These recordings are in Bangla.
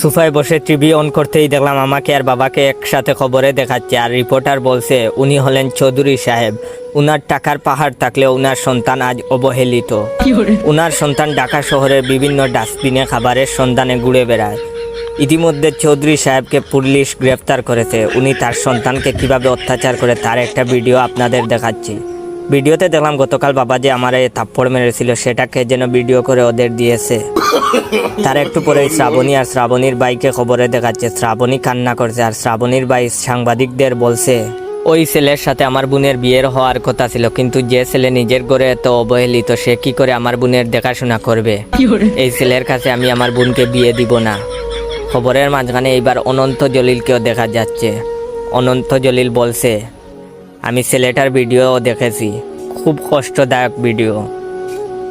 সোফায় বসে টিভি অন করতেই দেখলাম আমাকে আর বাবাকে একসাথে খবরে দেখাচ্ছে আর রিপোর্টার বলছে উনি হলেন চৌধুরী সাহেব। উনার টাকার পাহাড় থাকলেও উনার সন্তান আজ অবহেলিত। উনার সন্তান ঢাকা শহরের বিভিন্ন ডাস্টবিনে খাবারের সন্ধানে ঘুরে বেড়ায়। ইতিমধ্যে চৌধুরী সাহেবকে পুলিশ গ্রেফতার করেছে। উনি তার সন্তানকে কীভাবে অত্যাচার করে তার একটা ভিডিও আপনাদের দেখাচ্ছি। ভিডিওতে দেখলাম গতকাল বাবা যে আমার এই থাপ্পড় মেরেছিল সেটাকে যেন ভিডিও করে ওদের দিয়েছে। তার একটু পরে শ্রাবণী আর শ্রাবণীর বাইকে খবরে দেখাচ্ছে। শ্রাবণী কান্না করছে আর শ্রাবণীর বাই সাংবাদিকদের বলছে ওই ছেলের সাথে আমার বোনের বিয়ের হওয়ার কথা ছিল কিন্তু যে ছেলে নিজের ঘরে এত অবহেলিত সে কি করে আমার বোনের দেখাশোনা করবে? এই ছেলের কাছে আমি আমার বোনকে বিয়ে দিব না। খবরের মাঝখানে এইবার অনন্ত জলিলকেও দেখা যাচ্ছে। অনন্ত জলিল বলছে আমি ছেলেটার ভিডিও দেখেছি। খুব কষ্টদায়ক ভিডিও।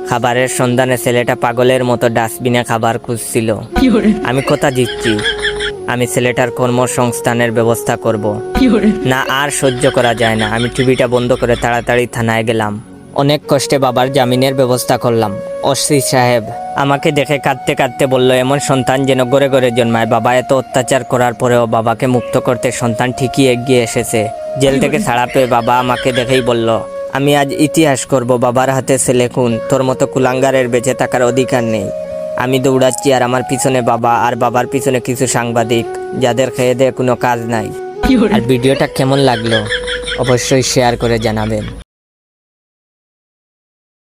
খাবারের সন্ধানে ছেলেটা পাগলের মতো ডাস্টবিনে খাবার খুঁজছিল। আমি কথা দিচ্ছি। আমি ছেলেটার কর্মসংস্থানের ব্যবস্থা করব। না আর সহ্য করা যায় না। আমি টিভিটা বন্ধ করে তাড়াতাড়ি থানায় গেলাম। অনেক কষ্টে বাবার জামিনের ব্যবস্থা করলাম। অশ্রী সাহেব আমাকে দেখে কাঁদতে কাঁদতে বলল এমন সন্তান যেন গড়ে গড়ে জন্মায়। বাবা এত অত্যাচার করার পরেও বাবাকে মুক্ত করতে সন্তান ঠিকই এগিয়ে এসেছে। জেল থেকে ছাড়া পেয়ে বাবা আমাকে দেখেই বলল আমি আজ ইতিহাস করব বাবার হাতে ছেলে খুন। তোর মতো কুলাঙ্গারের বেঁচে থাকার অধিকার নেই। আমি দৌড়াচ্ছি আর আমার পিছনে বাবা আর বাবার পিছনে কিছু সাংবাদিক যাদের খেয়ে দেয়ে কোনো কাজ নাই। আর ভিডিওটা কেমন লাগল অবশ্যই শেয়ার করে জানাবেন।